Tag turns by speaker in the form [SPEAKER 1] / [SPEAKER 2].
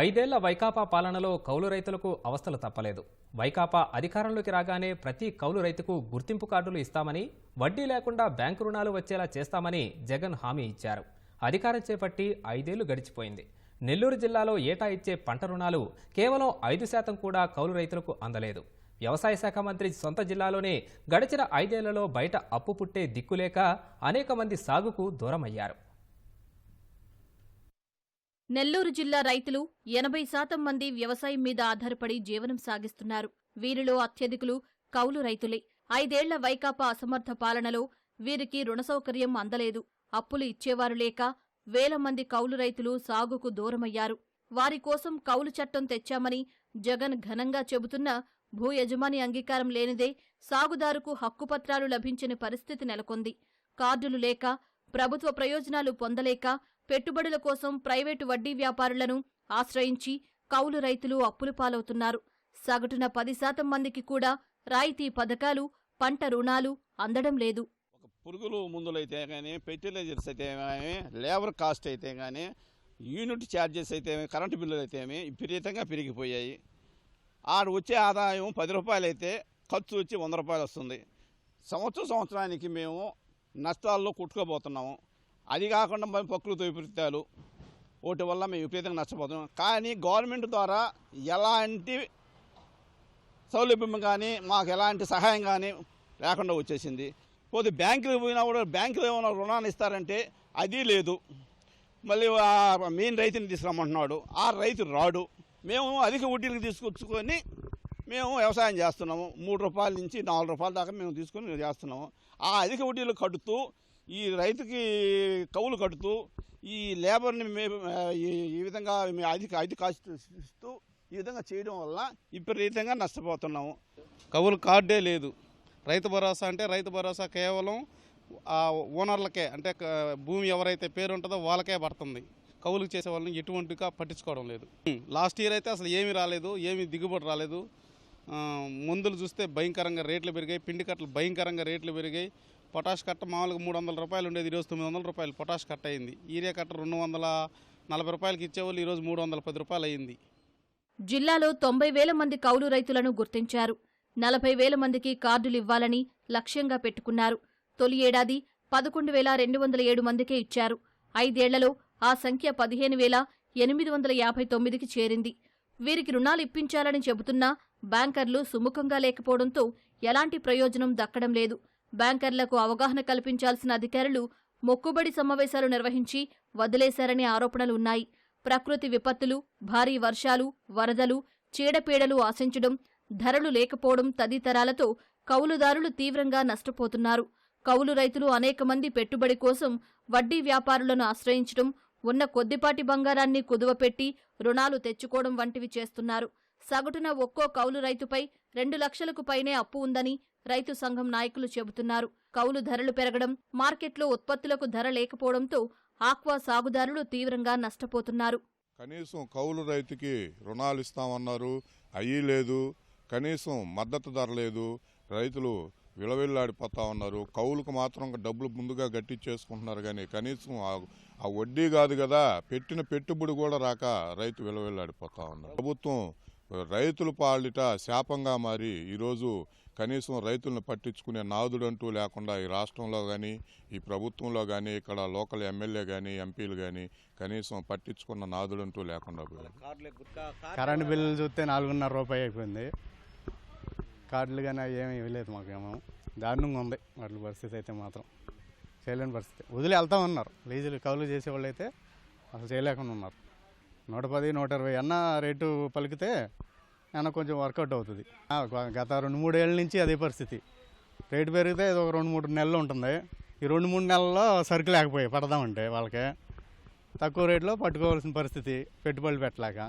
[SPEAKER 1] ఐదేళ్ళ వైకాపా పాలనలో కౌలు రైతులకు అవస్థలు తప్పలేదు. వైకాపా అధికారంలోకి రాగానే ప్రతి కౌలు రైతుకు గుర్తింపు కార్డులు ఇస్తామని వడ్డీ లేకుండా బ్యాంకు రుణాలు వచ్చేలా చేస్తామని జగన్ హామీ ఇచ్చారు. అధికారం చేపట్టి ఐదేళ్ళు గడిచిపోయింది. నెల్లూరు జిల్లాలో ఏటా ఇచ్చే పంట రుణాలు కేవలం ఐదు శాతం కూడా కౌలు రైతులకు అందలేదు. వ్యవసాయ శాఖ మంత్రి సొంత జిల్లాలోనే గడిచిన ఐదేళ్ళలో బయట అప్పు పుట్టే దిక్కులేక అనేక మంది సాగుకు దూరమయ్యారు.
[SPEAKER 2] నెల్లూరు జిల్లా రైతులు ఎనభై శాతం మంది వ్యవసాయం మీద ఆధారపడి జీవనం సాగిస్తున్నారు. వీరిలో అత్యధికులు కౌలు రైతులే. ఐదేళ్ళ వైకాపా అసమర్థ పాలనలో వీరికి రుణ సౌకర్యం అందలేదు. అప్పులు ఇచ్చేవారు లేక వేల మంది కౌలు రైతులు సాగుకు దూరమయ్యారు. వారి కోసం కౌలు చట్టం తెచ్చామని జగన్ ఘనంగా చెబుతున్న భూ యజమాని అంగీకారం లేనిదే సాగుదారుకు హక్కుపత్రాలు లభించని పరిస్థితి నెలకొంది. కార్డులు లేక ప్రభుత్వ ప్రయోజనాలు పొందలేక పెట్టుబడుల కోసం ప్రైవేటు వడ్డీ వ్యాపారులను ఆశ్రయించి కౌలు రైతులు అప్పులు పాలవుతున్నారు. సగటున పది శాతం మందికి కూడా రాయితీ పథకాలు పంట రుణాలు అందడం లేదు.
[SPEAKER 3] పురుగులు ముందులైతే కానీ ఫెర్టిలైజర్స్ అయితే కానీ లేబర్ కాస్ట్ అయితే కానీ యూనిట్ ఛార్జెస్ అయితే కరెంటు బిల్లులు అయితే విపరీతంగా పెరిగిపోయాయి. ఆడ వచ్చే ఆదాయం పది రూపాయలు అయితే ఖర్చు వచ్చి వంద రూపాయలు వస్తుంది సంవత్సరం సంవత్సరానికి మేము నష్టాల్లో కుట్టుకోబోతున్నాము అది కాకుండా మరి ప్రకృతి విపరీతాలు. వాటి వల్ల మేము విపరీతంగా నష్టపోతున్నాం. కానీ గవర్నమెంట్ ద్వారా ఎలాంటి సౌలభ్యం కానీ మాకు ఎలాంటి సహాయం కానీ లేకుండా వచ్చేసింది. పోతే బ్యాంకులు పోయినా కూడా బ్యాంకులు ఏమైనా రుణాలు ఇస్తారంటే అది లేదు. మళ్ళీ మెయిన్ రైతుని తీసుకురమ్మంటున్నాడు. ఆ రైతు రాడు. మేము అధిక వడ్డీలకు తీసుకొచ్చుకొని మేము వ్యవసాయం చేస్తున్నాము. మూడు రూపాయల నుంచి నాలుగు రూపాయల దాకా మేము తీసుకొని మేము చేస్తున్నాము. ఆ అధిక వడ్డీలు కడుతూ ఈ రైతుకి కవులు కడుతూ ఈ లేబర్ని మేము ఈ ఈ విధంగా మేము అధిక అధిక ఇస్తూ ఈ విధంగా చేయడం వల్ల విపరీతంగా నష్టపోతున్నాము.
[SPEAKER 4] కవులు కార్డే లేదు. రైతు భరోసా అంటే రైతు భరోసా కేవలం ఆ ఓనర్లకే అంటే భూమి ఎవరైతే పేరు ఉంటుందో వాళ్ళకే పడుతుంది. కవులు చేసే వాళ్ళని ఎటువంటిగా పట్టించుకోవడం లేదు. లాస్ట్ ఇయర్ అయితే అసలు ఏమీ రాలేదు ఏమీ దిగుబడి రాలేదు. మందులు చూస్తే భయంకరంగా రేట్లు పెరిగాయి పిండి కట్టలు భయంకరంగా రేట్లు పెరిగాయి. పొటాష్ కట్ట మామూలుగా మూడు వందల రూపాయలు ఉండేది ఈరోజు తొమ్మిది వందల రూపాయలు పొటాష్ కట్ట అయింది. ఈరియా కట్ట రెండు వందల నలభై రూపాయలకి ఇచ్చేవాళ్ళు ఈరోజు మూడు వందల పది రూపాయలు అయింది.
[SPEAKER 2] జిల్లాలో తొంభై వేల మంది కౌలు రైతులను గుర్తించారు. నలభై వేల మందికి కార్డులు ఇవ్వాలని లక్ష్యంగా పెట్టుకున్నారు. తొలి ఏడాది పదకొండు వేల రెండు వందల ఏడు మందికే ఇచ్చారు. ఐదేళ్ళలో ఆ సంఖ్య పదిహేను వేల ఎనిమిది వందల యాభై తొమ్మిదికి చేరింది. వీరికి రుణాలు ఇప్పించాలని చెబుతున్నా బ్యాంకర్లు సుముఖంగా లేకపోవడంతో ఎలాంటి ప్రయోజనం దక్కడం లేదు. బ్యాంకర్లకు అవగాహన కల్పించాల్సిన అధికారులు మొక్కుబడి సమావేశాలు నిర్వహించి వదిలేశారనే ఆరోపణలు ఉన్నాయి. ప్రకృతి విపత్తులు భారీ వర్షాలు వరదలు చీడపీడలు ఆశించడం ధరలు లేకపోవడం తదితరాలతో కౌలుదారులు తీవ్రంగా నష్టపోతున్నారు. కౌలు రైతులు అనేక మంది పెట్టుబడి కోసం వడ్డీ వ్యాపారులను ఆశ్రయించడం ఉన్న కొద్దిపాటి బంగారాన్ని కుదువపెట్టి రుణాలు తెచ్చుకోవడం వంటివి చేస్తున్నారు. సగటున ఒక్కో కౌలు రైతుపై రెండు లక్షలకు పైనే అప్పు ఉందని రైతు సంఘం నాయకులు చెబుతున్నారు. కౌలు ధరలు పెరగడం మార్కెట్లో ఉత్పత్తులకు ధర లేకపోవడంతో ఆక్వా సాగుదారులు తీవ్రంగా నష్టపోతున్నారు.
[SPEAKER 5] కనీసం కౌలు రైతుకి రుణాలు ఇస్తామన్నారు అయ్యి లేదు కనీసం మద్దతు ధర లేదు రైతులు విలవిల్లాడిపోతా ఉన్నారు. కౌలుకు మాత్రం డబ్బులు ముందుగా గట్టి చేసుకుంటున్నారు కానీ కనీసం ఆ వడ్డీ కాదు కదా పెట్టిన పెట్టుబడి కూడా రాక రైతు విలవిల్లాడిపోతా ఉన్నారు. ప్రభుత్వం రైతుల పాలిట శాపంగా మారి ఈరోజు కనీసం రైతులను పట్టించుకునే నాదుడంటూ లేకుండా ఈ రాష్ట్రంలో కానీ ఈ ప్రభుత్వంలో కానీ ఇక్కడ లోకల్ ఎమ్మెల్యే కానీ ఎంపీలు కానీ కనీసం పట్టించుకున్న నాదుడంటూ లేకుండా పోయారు
[SPEAKER 6] కరెంట్ బిల్లు చూస్తే నాలుగున్నర రూపాయి అయిపోయింది. కార్డులు కానీ అవి ఏమీ ఇవ్వలేదు మాకేమో. దారుణంగా ఉంది. వాటి పరిస్థితి అయితే మాత్రం. చేయలేని పరిస్థితి. వదిలి వెళ్తా ఉన్నారు లీజులు కౌలు చేసేవాళ్ళు అయితే అసలు చేయలేకుండా ఉన్నారు. నూట పది నూట ఇరవై అన్న రేటు పలికితే అన్న కొంచెం వర్కౌట్ అవుతుంది. గత రెండు మూడు ఏళ్ళ నుంచి అదే పరిస్థితి. రేటు పెరిగితే ఇది ఒక రెండు మూడు నెలలు ఉంటుంది. ఈ రెండు మూడు నెలల్లో సరుకు లేకపోయాయి పడదామంటే వాళ్ళకి. తక్కువ రేట్లో పట్టుకోవాల్సిన పరిస్థితి పెట్టుబడులు పెట్టలేక.